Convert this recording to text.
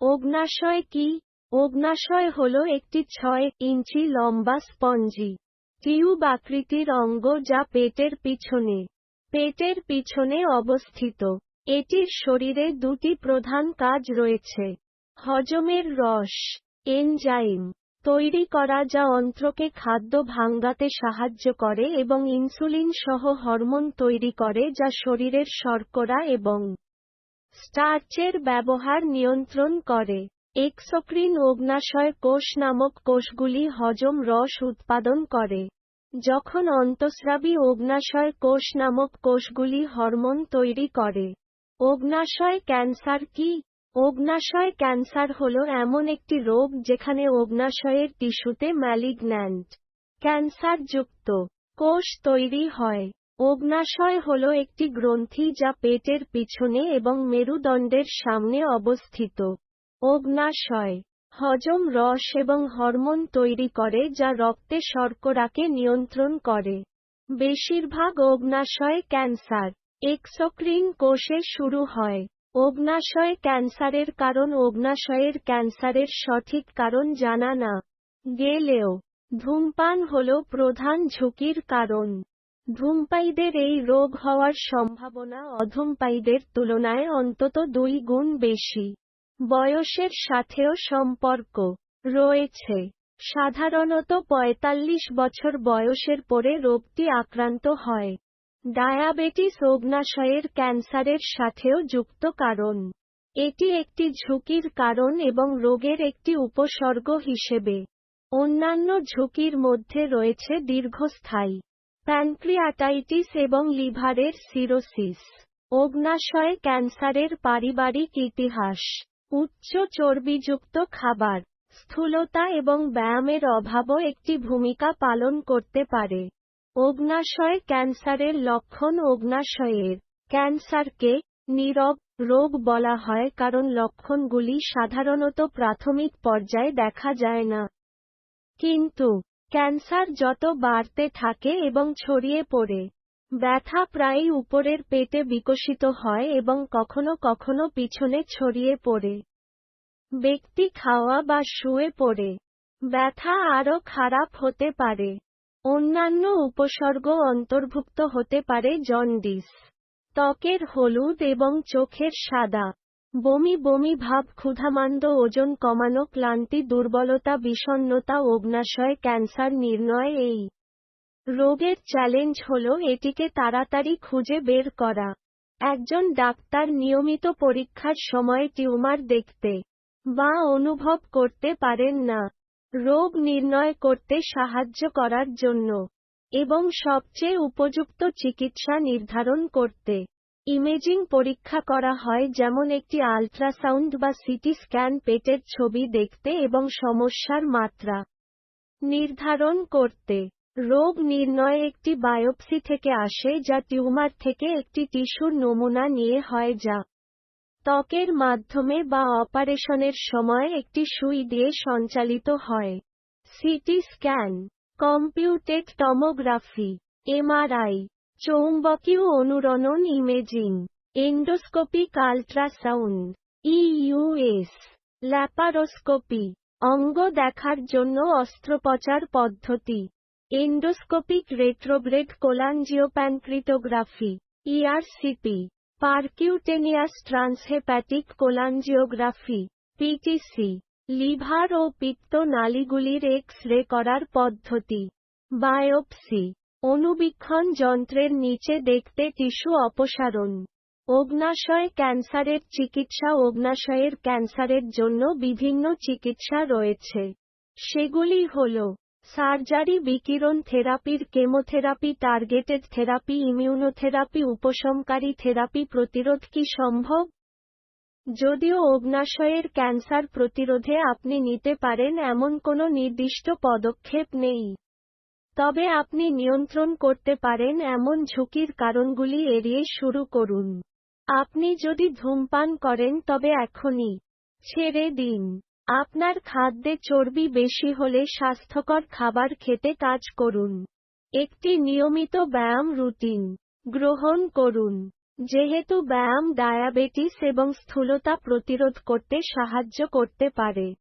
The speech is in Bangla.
অগ্নাশয় কি? অগ্নাশয় হল একটি ছয় ইঞ্চি লম্বা স্পঞ্জি। টিউব আকৃতির অঙ্গ যা পেটের পিছনে পেটের পিছনে অবস্থিত। এটির শরীরে দুটি প্রধান কাজ রয়েছে। হজমের রস, এনজাইম, তৈরি করা যা অন্ত্রকে খাদ্য ভাঙ্গাতে সাহায্য করে এবং ইনসুলিন সহ হরমোন তৈরি করে যা শরীরের শর্করা এবং স্টার্চের ব্যবহার নিয়ন্ত্রণ করে। এক্সোক্রিন অগ্নাশয় কোষ নামক কোষগুলি হজম রস উৎপাদন করে। যখন অন্তঃস্রাবী অগ্নাশয় কোষ নামক কোষগুলি হরমোন তৈরি করে। অগ্নাশয় ক্যান্সার কি? অগ্নাশয় ক্যান্সার হল এমন একটি রোগ যেখানে অগ্নাশয়ের টিস্যুতে ম্যালিগন্যান্ট ক্যান্সারযুক্ত কোষ তৈরি হয়। অগ্নাশয় হল একটি গ্রন্থি যা পেটের পিছনে এবং মেরুদণ্ডের সামনে অবস্থিত। অগ্নাশয় হজম রস এবং হরমোন তৈরি করে যা রক্তে শর্করাকে নিয়ন্ত্রণ করে। বেশিরভাগ অগ্নাশয় ক্যান্সার। এক্সোক্রিন কোষে শুরু হয়। অগ্নাশয় ক্যান্সারের কারণ অগ্নাশয়ের ক্যান্সারের সঠিক কারণ জানা না গেলেও ধূমপান হল প্রধান ঝুঁকির কারণ। ধূমপায়ীদের এই রোগ হওয়ার সম্ভাবনা অধূমপায়ীদের তুলনায় অন্তত দুই গুণ বেশি। বয়সের সাথেও সম্পর্ক রয়েছে। সাধারণত ৪৫ বছর বয়সের পরে রোগটি আক্রান্ত হয়। ডায়াবেটিস অগ্নাশয়ের ক্যান্সারের সাথেও যুক্ত কারণ। এটি একটি ঝুঁকির কারণ এবং রোগের একটি উপসর্গ হিসেবে। অন্যান্য ঝুঁকির মধ্যে রয়েছে দীর্ঘস্থায়ী প্যানক্রিয়াটাইটিস এবং লিভারের সিরোসিস, অগ্নাশয় ক্যান্সারের পারিবারিক ইতিহাস, উচ্চ চর্বিযুক্ত খাবার, স্থূলতা এবং ব্যায়ামের অভাবও একটি ভূমিকা পালন করতে পারে। অগ্নাশয় ক্যান্সারের লক্ষণ অগ্নাশয়ের ক্যান্সারকে নীরব রোগ বলা হয় কারণ লক্ষণগুলি সাধারণত প্রাথমিক পর্যায়ে দেখা যায় না। কিন্তু ক্যান্সার যত বাড়তে থাকে এবং ছড়িয়ে পড়ে, ব্যথা প্রায়ই উপরের পেটে বিকশিত হয় এবং কখনো কখনো পিছনে ছড়িয়ে পড়ে। ব্যক্তি খাওয়া বা শুয়ে পড়ে, ব্যথা আরও খারাপ হতে পারে। অন্যান্য উপসর্গ অন্তর্ভুক্ত হতে পারে জন্ডিস, ত্বকের হলুদ এবং চোখের সাদা। বমি বমি ভাব, ক্ষুধামান্দ ওজন কমানো, ক্লান্তি, দুর্বলতা বিষণ্নতা অগ্নাশয়, ক্যান্সার, নির্ণয়, এই রোগের চ্যালেঞ্জ হল এটিকে তাড়াতাড়ি খুঁজে বের করা। একজন ডাক্তার নিয়মিত পরীক্ষার সময় টিউমার দেখতে বা অনুভব করতে পারেন না। রোগ নির্ণয় করতে সাহায্য করার জন্য এবং সবচেয়ে উপযুক্ত চিকিৎসা নির্ধারণ করতে। ইমেজিং পরীক্ষা করা হয় যেমন একটি আল্ট্রাসাউন্ড বা সিটি স্ক্যান পেটের ছবি দেখতে এবং সমস্যার মাত্রা নির্ধারণ করতে। রোগ নির্ণয় একটি বায়োপসি থেকে আসে যা টিউমার থেকে একটি টিস্যুর নমুনা নিয়ে হয় যা ত্বকের মাধ্যমে বা অপারেশনের সময় একটি সুই দিয়ে সঞ্চালিত হয়। CT scan, computed tomography, MRI চৌম্বকীয় অনুরণন imaging, endoscopic ultrasound, EUS, laparoscopy, অঙ্গ দেখার জন্য অস্ত্রোপচার পদ্ধতি, endoscopic retrograde cholangiopancreatography ERCP percutaneous transhepatic cholangiography PTC liver ও পিত্ত নালীগুলির এক্স রে করার পদ্ধতি, বায়োপসি অনুবীক্ষণ যন্ত্রের নিচে দেখতে টিস্যু অপসারণ। অগ্নাশয় ক্যান্সারের চিকিৎসা অগ্নাশয়ের ক্যান্সারের জন্য বিভিন্ন চিকিৎসা রয়েছে। সেগুলি হল, সার্জারি বিকিরণ থেরাপির কেমোথেরাপি টার্গেটেড থেরাপি, ইমিউনোথেরাপি, উপশমকারী থেরাপি প্রতিরোধ কি সম্ভব? যদিও অগ্নাশয়ের ক্যান্সার প্রতিরোধে আপনি নিতে পারেন এমন কোনো নির্দিষ্ট পদক্ষেপ নেই। তবে আপনি নিয়ন্ত্রণ করতে পারেন এমন ঝুঁকির কারণগুলি এড়িয়ে শুরু করুন। আপনি যদি ধূমপান করেন, তবে এখনই। ছেড়ে দিন। আপনার খাদ্যে চর্বি বেশি হলে স্বাস্থ্যকর খাবার খেতে কাজ করুন। একটি নিয়মিত ব্যায়াম রুটিন গ্রহণ করুন। যেহেতু ব্যায়াম ডায়াবেটিস এবং স্থূলতা প্রতিরোধ করতে সাহায্য করতে পারে।